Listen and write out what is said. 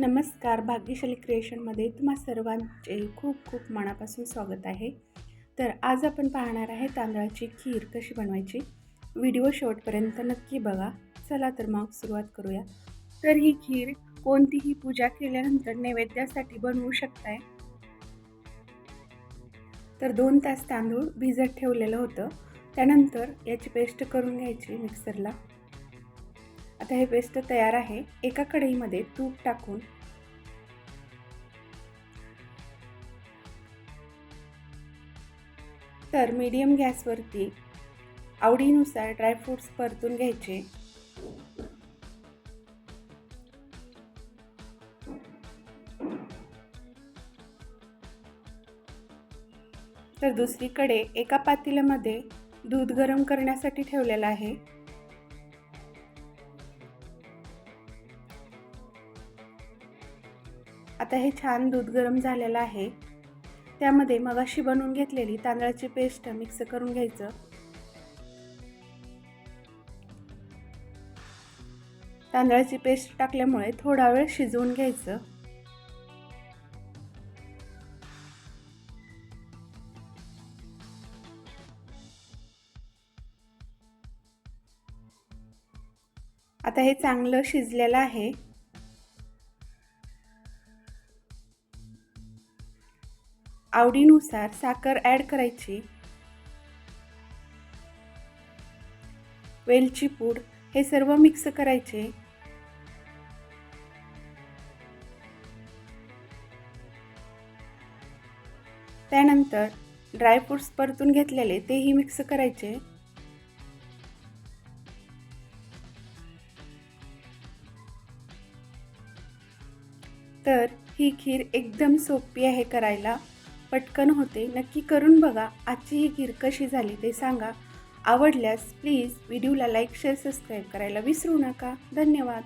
नमस्कार भाग्यशाली क्रिएशनमध्ये तुम्हा सर्वांचे खूप खूप मनापासून स्वागत आहे. तर आज आपण पाहणार आहे तांदळाची खीर कशी बनवायची? व्हिडिओ शेवटपर्यंत नक्की बघा. चला तर मग सुरुवात करूया. तर ही खीर कोणतीही पूजा केल्यानंतर नैवेद्यासाठी बनवू शकताय. तर दोन तास तांदूळ भिजत ठेवलेलं होतं. त्यानंतर याची पेस्ट करून घ्यायची मिक्सरला. आता हे पेस्ट तयार आहे. एका कढईमध्ये तूप टाकून तर मीडियम गॅसवरती आवडीनुसार ड्रायफ्रूट्स परतून घ्यायचे. तर दुसरीकडे एका पातेल्यामध्ये दूध गरम करण्यासाठी ठेवलेलं आहे. आता हे छान दूध गरम झालेलं आहे. त्यामध्ये मगाशी बनवून घेतलेली तांदळाची पेस्ट मिक्स करून घ्यायचं. तांदळाची पेस्ट टाकल्यामुळे थोडा वेळ शिजवून घ्यायचं. आता हे चांगलं शिजलेलं आहे. आवडीनुसार साखर ॲड करायची. वेलची पूड हे सर्व मिक्स करायचे. त्यानंतर ड्रायफ्रूट्स परतून घेतलेले तेही मिक्स करायचे. तर ही खीर एकदम सोपी आहे करायला. पटकन होते नक्की करून बघा. आजची ही खीर कशी झाली ते सांगा. आवडल्यास प्लीज व्हिडिओला लाईक शेअर सबस्क्राईब करायला विसरू नका. धन्यवाद.